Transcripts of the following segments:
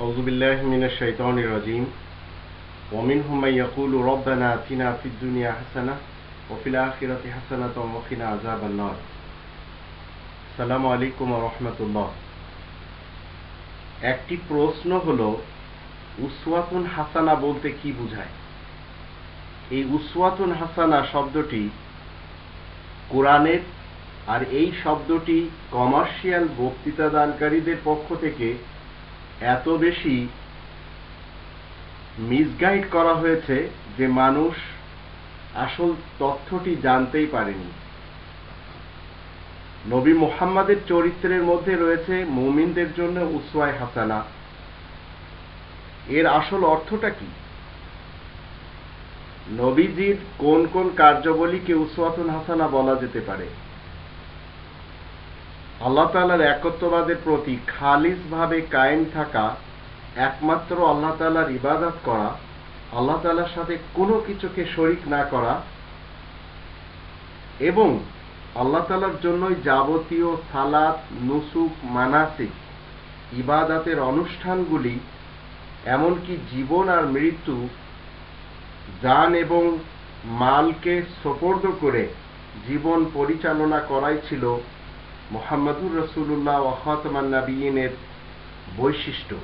أعوذ بالله من الشيطان الرجيم ومنهم من يقول ربنا آتنا في الدنيا حسنة وفي الآخرة حسنة وقنا عذاب النار السلام عليكم ورحمة الله একটি প্রশ্ন হলো উসওয়াতুন হাসানা বলতে কি বোঝায় এই উসওয়াতুন হাসানা শব্দটি কোরআনের আর এই শব্দটি কমার্শিয়াল বক্তৃতা দানকারীদের পক্ষ থেকে এত বেশি মিসগাইড করা হয়েছে যে মানুষ আসল তথ্যটি জানতেই পারেনি। নবী মোহাম্মদের চরিত্রের মধ্যে রয়েছে মুমিনদের জন্য উসওয়ায় হাসানা। এর আসল অর্থটা কি? নবীজির কোন কোন কার্যবলীকে উসওয়াতুন হাসানা বলা যেতে পারে? আল্লাহ তালার একত্ববাদের প্রতি খালিস ভাবে কায়েম থাকা একমাত্র আল্লাহ তালার ইবাদত করা, আল্লাহ তালার সাথে কোনো কিছুকে শরিক না করা এবং আল্লাহ তালার জন্যই যাবতীয় সালাত, নুসুক, মানাসিক ইবাদাতের অনুষ্ঠানগুলি, এমনকি জীবন আর মৃত্যু, যান এবং মালকে সোপর্দ করে জীবন পরিচালনা করাই ছিল মোহাম্মদুর রসুল্লাহ ওয়াহতমান নাবিয়িনের বৈশিষ্ট্য।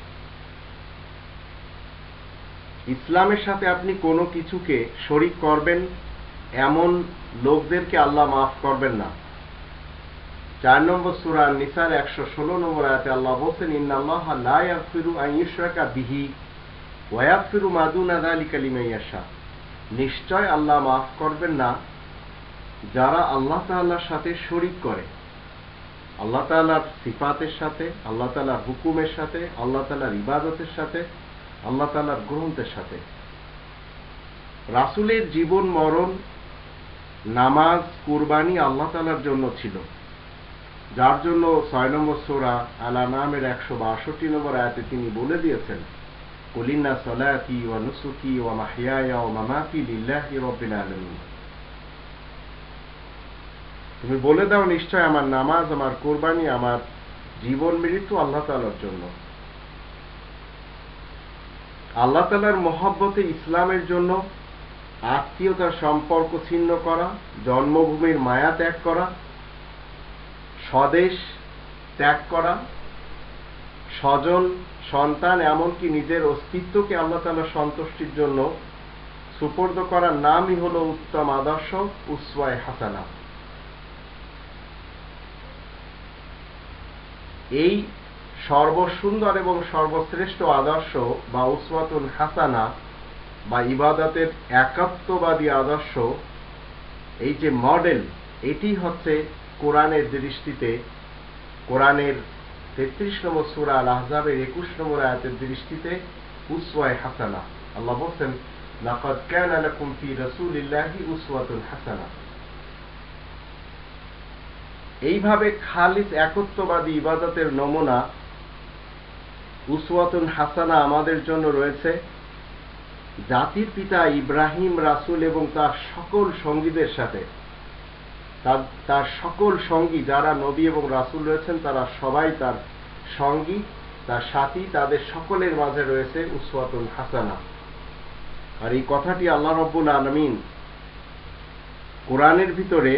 ইসলামের সাথে আপনি কোনো কিছুকে শরিক করবেন, এমন লোকদেরকে আল্লাহ মাফ করবেন না। চার নম্বর সুরা নিসার একশো ষোলো নম্বর আয়াতে আল্লাহ বলছেন, ইন্নাল্লাহ লা ইয়াগফিরু বিহি ওয়া ইয়াগফিরু মা দুনা নিশ্চয় আল্লাহ মাফ করবেন না যারা আল্লাহ তাআলার সাথে শরিক করে। আল্লাহ তালার সিফাতের সাথে, আল্লাহ তালার হুকুমের সাথে, আল্লাহ তালার ইবাদতের সাথে, আল্লাহ তালার গ্রন্থের সাথে। রাসুলের জীবন, মরণ, নামাজ, কুরবানি আল্লাহ তালার জন্য ছিল। যার জন্য ছয় নম্বর সোরা আলা নামের একশো বাষট্টি নম্বর আয়াতে তিনি বলে দিয়েছেন কলিন্না সলাতি ওয়া নুসুকি ওয়া মাহিয়ায়া ওয়া মামাতি লিল্লাহি রাব্বিল আলামিন। তুমি বলে দাও নিশ্চয় আমার নামাজ, আমার কোরবানি, আমার জীবন মৃত্যু আল্লাহ তালার জন্য। আল্লাহ তালার মহব্বতে ইসলামের জন্য আত্মীয়তার সম্পর্ক ছিন্ন করা, জন্মভূমির মায়া ত্যাগ করা, স্বদেশ ত্যাগ করা, স্বজন, সন্তান এমনকি নিজের অস্তিত্বকে আল্লাহ তালা সন্তুষ্টির জন্য সুপর্দ করার নামই হল উত্তম আদর্শ উসওয়ায় হাসানা। এই সর্বসুন্দর এবং সর্বশ্রেষ্ঠ আদর্শ বা উসওয়াতুল হাসানা বা ইবাদতের একাত্মবাদী আদর্শ, এই যে মডেল, এটি হচ্ছে কোরআনের দৃষ্টিতে, কোরআনের তেত্রিশ নম্বর সুরা আল আহজাবের একুশ নম্বর আয়াতের দৃষ্টিতে উসওয়ায় হাসানা। আল্লাহ বলছেন, লাকাদ কানা লাকুম ফি রাসূলিল্লাহি উসওয়াতুন হাসানা। এইভাবে খালিস একত্ববাদী ইবাদতের নমুনা উসওয়াতুন হাসানা আমাদের জন্য রয়েছে। জাতির পিতা ইব্রাহিম রাসুল এবং তার সকল সঙ্গীদের সাথে। তার সকল সঙ্গী যারা নবী এবং রাসুল রয়েছেন, তারা সবাই তার সঙ্গী, তার সাথী, তাদের সকলের মাঝে রয়েছে উসওয়াতুল হাসানা। আর এই কথাটি আল্লাহ রব্বুল আলমিন কোরআনের ভিতরে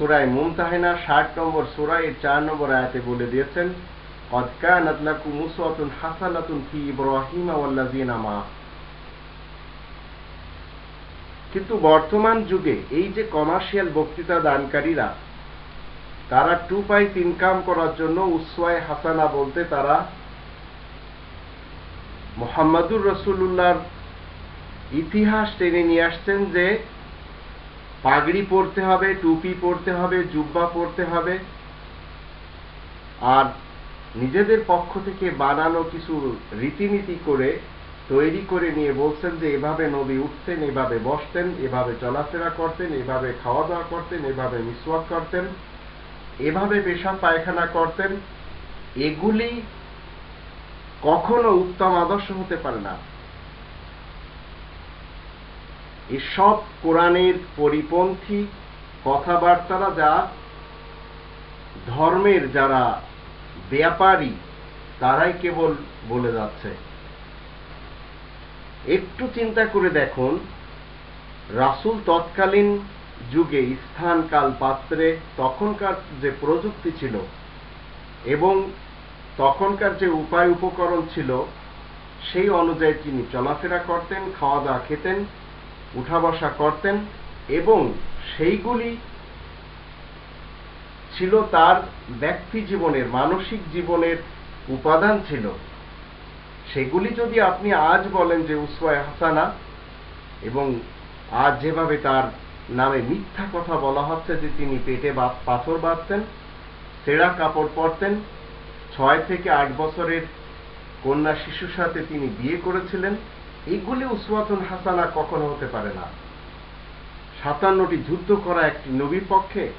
সুরায় মুমতাহেনা ষাট নম্বর সুরায় চার নম্বর আয়াতে বলে দিয়েছেন قد كانت لكم أسوة حسنة في إبراهيم والذين معه কিন্তু বর্তমান যুগে এই যে কমার্শিয়াল বক্তৃতা দানকারীরা তারা টু পাইস ইনকাম করার জন্য উসওয়ায় হাসানা বলতে তারা মোহাম্মদুর রসুল্লাহর ইতিহাস টেনে নিয়ে আসছেন যে পাগড়ি পরতে হবে, টুপি পরতে হবে, জুব্বা পরতে হবে। আর নিজেদের পক্ষ থেকে বানানো কিছু রীতিনীতি করে, তৈরি করে নিয়ে বলছেন যে, এভাবে নবী উঠতেন, এভাবে বসতেন, এভাবে চলাফেরা করতেন, এভাবে খাওয়া দাওয়া করতেন, এভাবে মিসওয়াক করতেন, এভাবে পেশাব পায়খানা করতেন। এগুলি কখনো উত্তম আদর্শ হতে পারে না। এসব কোরআনের পরিপন্থী কথাবার্তারা যা ধর্মের যারা ব্যাপারী, তারাই কেবল বলে যাচ্ছে। একটু চিন্তা করে দেখুন, রাসুল তৎকালীন যুগে স্থান কাল পাত্রে তখনকার যে প্রযুক্তি ছিল এবং তখনকার যে উপায় উপকরণ ছিল, সেই অনুযায়ী তিনি চলাফেরা করতেন খাওয়া দাওয়া খেতেন উঠা বসা করতেন এবং সেইগুলি ছিল তার ব্যক্তি জীবনের, মানসিক জীবনের উপাদান ছিল। সেগুলি যদি আপনি আজ বলেন যে উসওয়ায় হাসানা এবং আজ যেভাবে তার নামে মিথ্যা কথা বলা হচ্ছে যে তিনি পেটে বা পাথর বাঁধতেন, সেরা কাপড় পরতেন, ছয় থেকে আট বছরের কন্যা শিশুর সাথে তিনি বিয়ে করেছিলেন এগুলি উসওয়াতুন হাসানা কখনো হতে পারে না। সাতান্নটি যুদ্ধ করা একটি নবীর পক্ষে,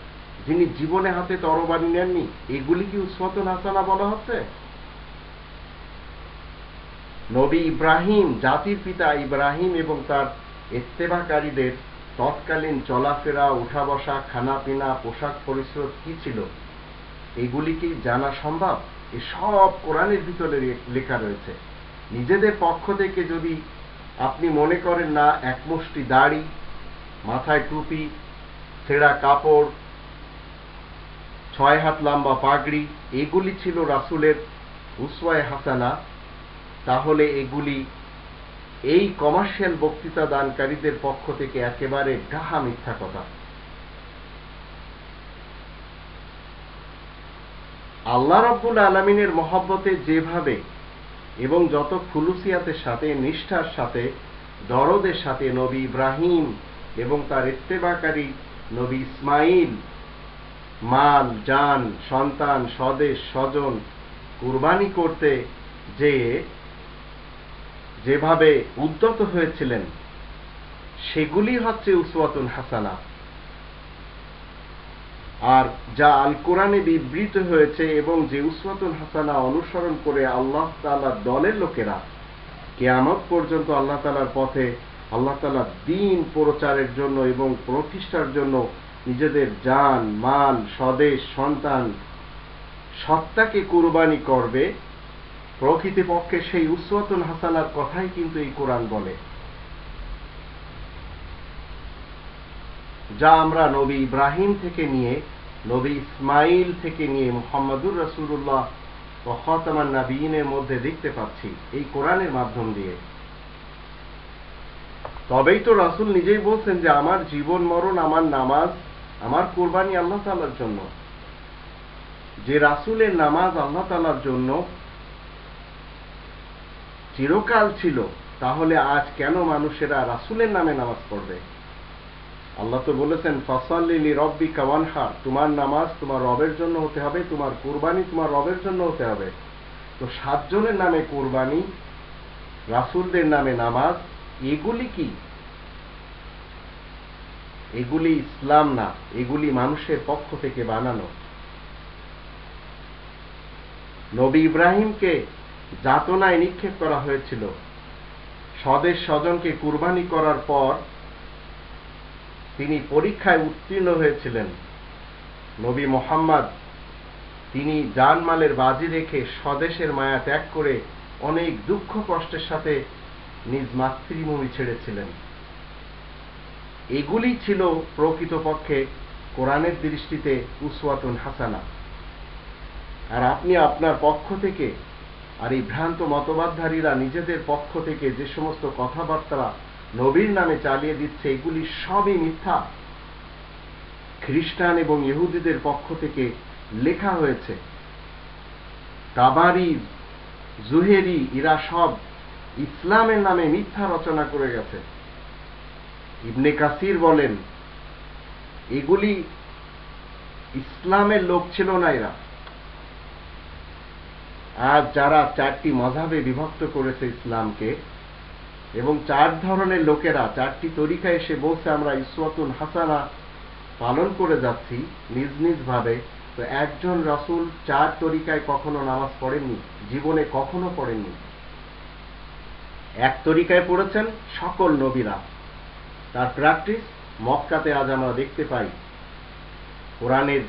যিনি জীবনে হাতে তরবারি নেননি, এগুলি কি উসওয়াতুন হাসানা বলা হচ্ছে? নবী ইব্রাহিম, জাতির পিতা ইব্রাহিম এবং তার ইত্তেবাকারীদের তৎকালীন চলাফেরা উঠা বসা খানা পিনা পোশাক পরিশ্রম কি ছিল? এগুলি কি জানা সম্ভব? এ সব কোরআনের ভিতরে লেখা রয়েছে। নিজেদের পক্ষ থেকে যদি আপনি মনে করেন না একমুষ্টি দাড়ি, মাথায় টুপি, ছেঁড়া কাপড়, ছয় হাত লম্বা পাগড়ি, এগুলি ছিল রাসুলের উসওয়ায় হাসানা, তাহলে এগুলি এই কমার্শিয়াল বক্তৃতা দানকারীদের পক্ষ থেকে একেবারে ডাহা মিথ্যা কথা। আল্লাহ রব্বুল আলমিনের মহব্বতে যেভাবে এবং যত খুলুসিয়াতের সাথে, নিষ্ঠার সাথে, দরদের সাথে নবী ইব্রাহিম এবং তার ইত্তেবাকারী নবী ইসমাইল, মাল যান সন্তান, স্বদেশ, স্বজন কুরবানি করতে যে যেভাবে উদ্যত হয়েছিলেন, সেগুলি হচ্ছে উসওয়াতুন হাসানা। আর যা আল কোরআনে বিবৃত হয়েছে এবং যে উসওয়াতুল হাসানা অনুসরণ করে আল্লাহ তালার দলের লোকেরা কেয়ামত পর্যন্ত আল্লাহ তালার পথে আল্লাহ তালার দিন প্রচারের জন্য এবং প্রতিষ্ঠার জন্য নিজেদের যান মান স্বদেশ, সন্তান সত্তাকে কুরবানি করবে। প্রকৃতিপক্ষে সেই উসওয়াতুল হাসানার কথাই কিন্তু এই কোরআন বলে। যা আমরা নবী ইব্রাহিম থেকে নিয়ে নবী ইসমাইল থেকে নিয়ে মোহাম্মদুর রসুল্লাহ ও খতামান নাবিনের মধ্যে দেখতে পাচ্ছি এই কোরআনের মাধ্যম দিয়ে। তবেই তো রাসুল নিজেই বলছেন যে আমার জীবন, মরণ, আমার নামাজ, আমার কোরবানি আল্লাহ তালার জন্য। যে রাসুলের নামাজ আল্লাহ তালার জন্য চিরকাল ছিল, তাহলে আজ কেন মানুষেরা রাসুলের নামে নামাজ পড়বে? আল্লাহ তো বলেছেন, ফসল্লি রব্বি কাওয়ানহা তোমার নামাজ তোমার রবের জন্য হতে হবে, তোমার কোরবানি তোমার রবের জন্য হতে হবে। তো সাতজনের নামে কোরবানি, রাসুলদের নামে নামাজ, এগুলি কি? এগুলি ইসলাম না, এগুলি মানুষের পক্ষ থেকে বানানো। নবী ইব্রাহিমকে যাতনায় নিক্ষেপ করা হয়েছিল। স্বদেশ স্বজনকে কুরবানি করার পর তিনি পরীক্ষায় উত্তীর্ণ হয়েছিলেন। নবী মোহাম্মদ তিনি জানমালের বাজি রেখে স্বদেশের মায়া ত্যাগ করে অনেক দুঃখ কষ্টের সাথে নিজ মাতৃভূমি ছেড়েছিলেন। এগুলি ছিল প্রকৃতপক্ষে কোরআনের দৃষ্টিতে উসওয়াতুন হাসানা। আর আপনি আপনার পক্ষ থেকে আর এই ভ্রান্ত মতবাদধারীরা নিজেদের পক্ষ থেকে যে সমস্ত কথাবার্তা নবীর নামে চালিয়ে দিচ্ছে এগুলি সবই মিথ্যা। খ্রিস্টান এবং ইহুদিদের পক্ষ থেকে লেখা হয়েছে তাবারি জুহেরি, এরা সব ইসলামের নামে মিথ্যা রচনা করে গেছে। ইবনে কাসির বলেন, এগুলি ইসলামের লোক ছিল না এরা। আজ যারা চারটি মজাবে বিভক্ত করেছে ইসলামকে এবং চার ধরনের লোকেরা, চারটি তরিকা এসে বলছে, আমরা ইসওয়াতুল হাসানা পালন করে যাচ্ছি নিজ নিজ ভাবে। তো একজন রাসুল চার তরিকায় কখনো নামাজ পড়েননি, জীবনে কখনো পড়েননি। এক তরিকায় পড়েছেন সকল নবীরা। তার প্র্যাকটিস মক্কাতে আজ আমরা দেখতে পাই। কোরআনের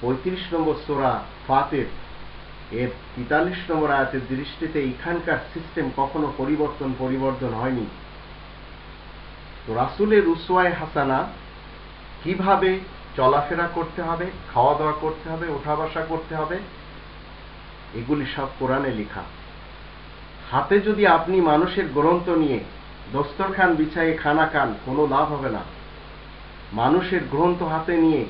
পঁয়ত্রিশ নম্বর সোরা ফাতের। এর তেতাল্লিশ নম্বর আয়াতের দৃষ্টিতে এখানকার সিস্টেম কখনো পরিবর্তন পরিবর্তন হয়নি। তো রাসুলের উসওয়ায় হাসানা কীভাবে চলাফেরা করতে হবে খাওয়া দাওয়া করতে হবে ওঠা বসা করতে হবে, এগুলি সব কোরআনে লেখা। হাতে যদি আপনি মানুষের গ্রন্থ নিয়ে দস্তরখান বিছাইয়ে খানা খান, কোনো লাভ হবে না। মানুষের গ্রন্থ হাতে নিয়ে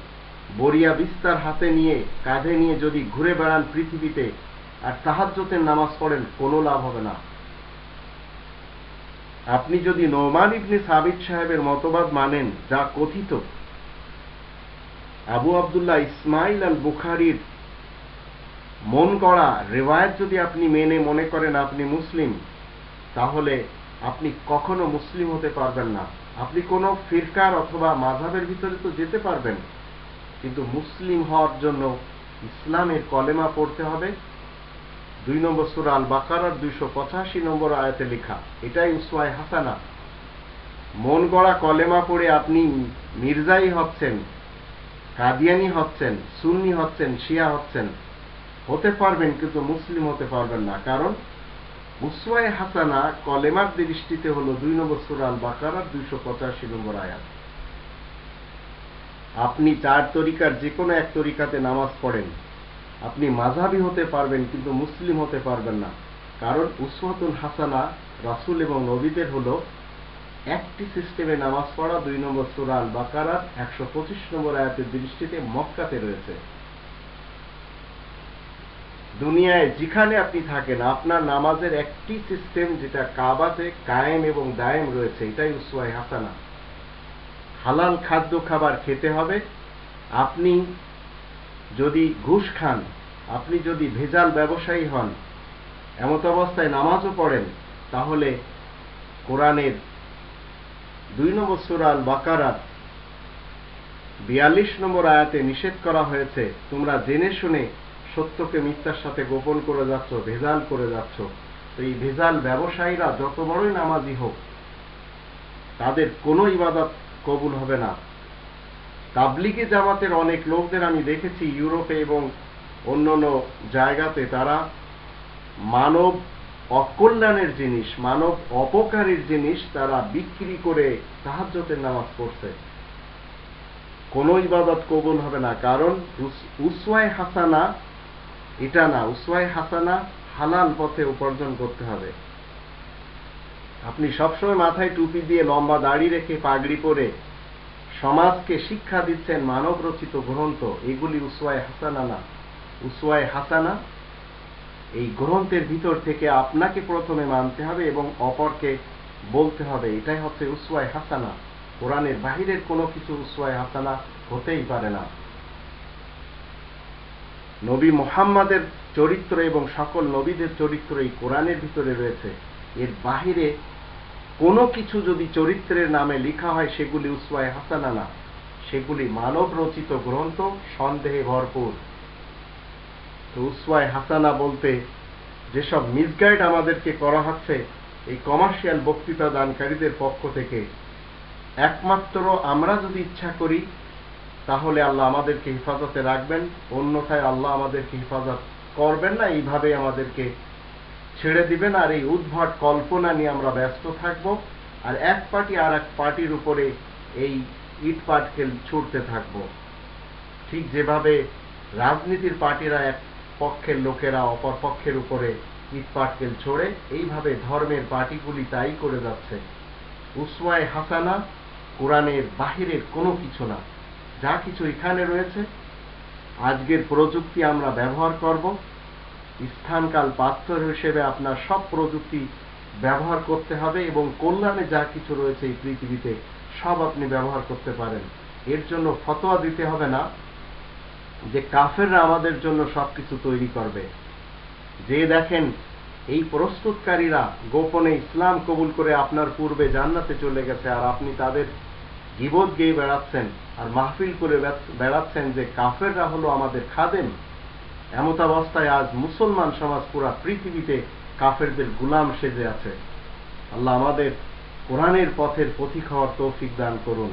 বরিয়া বিস্তার হাতে নিয়ে, কাঁধে নিয়ে যদি ঘুরে বেড়ান পৃথিবীতে, আর তাহাজ্যতের নামাজ পড়েন, কোনো লাভ হবে না। আপনি যদি নোমান ইবনে সাবিদ সাহেবের মতবাদ মানেন, যা কথিত, আবু আবদুল্লাহ ইসমাইল আল বুখারির মন করা রেওয়ায়ত যদি আপনি মেনে, মনে করেন আপনি মুসলিম, তাহলে আপনি কখনো মুসলিম হতে পারবেন না। আপনি কোনো ফিরকার অথবা মাঝাবের ভিতরে তো যেতে পারবেন। কিন্তু মুসলিম হওয়ার জন্য ইসলামের কলেমা পড়তে হবে। দুই নম্বর সুরা আল বাকারার দুইশো পঁচাশি নম্বর আয়াতে লেখা, এটাই উসওয়ায় হাসানা। মন গড়া কলেমা পড়ে আপনি মির্জাই হচ্ছেন, কাদিয়ানি হচ্ছেন, সুন্নি হচ্ছেন, শিয়া হচ্ছেন। হতে পারবেন কিন্তু মুসলিম হতে পারবেন না, কারণ উসওয়ায় হাসানা কলেমার দৃষ্টিতে হলো দুই নম্বর সুরাল বাকারার দুইশো পঁচাশি নম্বর আয়াত। আপনি চার তরিকার যে কোনো এক তরিকাতে নামাজ পড়েন। আপনি মাঝাবি হতে পারবেন, কিন্তু মুসলিম হতে পারবেন না। কারণ উসওয়াতুল হাসানা রাসুল এবং নবীদের হলো একটি সিস্টেমে নামাজ পড়া, দুই নম্বর সুরাল বাকারার একশো পঁচিশ নম্বর আয়াতের দৃষ্টিতে মক্কাতে রয়েছে। দুনিয়ায় যেখানে আপনি থাকেন, আপনার নামাজের একটি সিস্টেম যেটা কাবাতে কায়েম এবং দায়েম রয়েছে, এটাই উসওয়াই হাসানা। হালাল খাদ্য খাবার খেতে হবে। আপনি যদি ঘুষ খান, আপনি যদি ভেজাল ব্যবসায়ী হন, এমত অবস্থায় নামাজও পড়েন, তাহলে কোরআনের দুই নম্বর সুরাল বাকারাত বিয়াল্লিশ নম্বর আয়াতে নিষেধ করা হয়েছে, তোমরা জেনে শুনে সত্যকে মিথ্যার সাথে গোপন করে যাচ্ছ, ভেজাল করে যাচ্ছ। তো এই ভেজাল ব্যবসায়ীরা যত বড়ই নামাজি হোক, তাদের কোনো ইবাদত কবুল হবে না। তাবলিগে জামাতের অনেক লোকদের আমি দেখেছি ইউরোপে এবং অন্য অন্য জায়গাতে তারা মানব অকল্যাণের জিনিস, মানব অপকারীর জিনিস তারা বিক্রি করে সাহায্যতের নামাজ পড়ছে। কোনো ইবাদত কবুল হবে না, কারণ উসওয়ায় হাসানা এটা না, উসওয়ায় হাসানা হালাল পথে উপার্জন করতে হবে। আপনি সবসময় মাথায় টুপি দিয়ে লম্বা দাড়ি রেখে পাগড়ি পরে সমাজকে শিক্ষা দিচ্ছেন মানব রচিত গ্রন্থ। এগুলি উসওয়ায় হাসানা না। উসওয়ায় হাসানা, এই গ্রন্থের ভিতর থেকে আপনাকে প্রথমে মানতে হবে এবং অপরকে বলতে হবে। এটাই হচ্ছে উসওয়ায় হাসানা। কোরআনের বাহিরের কোনো কিছু উসওয়ায় হাসানা হতেই পারে না। নবী মোহাম্মদের চরিত্র এবং সকল নবীদের চরিত্র এই কোরআনের ভিতরে রয়েছে। এর বাহিরে কোনো কিছু যদি চরিত্রের নামে লেখা হয়, সেগুলি উসওয়ায় হাসানা না সেগুলি মানব রচিত গ্রন্থ, সন্দেহে ভরপুর। তো উসওয়ায় হাসানা বলতে, যেসব মিসগাইড আমাদেরকে করা হচ্ছে, এই কমার্শিয়াল বক্তৃতা দানকারীদের পক্ষ থেকে, একমাত্র আমরা যদি ইচ্ছা করি, তাহলে আল্লাহ আমাদেরকে হেফাজতে রাখবেন। অন্যথায় আল্লাহ আমাদেরকে হেফাজত করবেন না। এইভাবে আমাদেরকে ছেড়ে দিবেন আর এই উদ্ভট কল্পনা নিয়ে আমরা ব্যস্ত থাকব। আর এক পার্টি আর এক পার্টির উপরে এই ইট পাটকেল ছুটতে থাকব। ঠিক যেভাবে রাজনীতির পার্টিরা এক পক্ষের লোকেরা অপর পক্ষের উপরে ইট পাটকেল ছড়ে, এইভাবে ধর্মের পার্টিগুলি তাই করে যাচ্ছে। উসওয়ায় হাসানা কোরআনের বাহিরের কোনো কিছু না। যা কিছু এখানে রয়েছে, আজকের প্রযুক্তি আমরা ব্যবহার করব। স্থানকাল পাত্র হিসেবে আপনার সব প্রযুক্তি ব্যবহার করতে হবে এবং কল্যাণে যা কিছু রয়েছে এই পৃথিবীতে, সব আপনি ব্যবহার করতে পারেন। এর জন্য ফতোয়া দিতে হবে না যে কাফেররা আমাদের জন্য সবকিছু তৈরি করবে। যে দেখেন, এই প্রস্তুতকারীরা গোপনে ইসলাম কবুল করে আপনার পূর্বে জান্নাতে চলে গেছে আর আপনি তাদের গিবত গেয়ে বেড়াচ্ছেন আর মাহফিল করে বেড়াচ্ছেন যে কাফেররা হলো আমাদের খাদেম। এমত অবস্থায় আজ মুসলমান সমাজ পুরা পৃথিবীতে কাফেরদের গুলাম সেজে আছে। আল্লাহ আমাদের কোরআনের পথের পথিক হওয়ার তৌফিক দান করুন।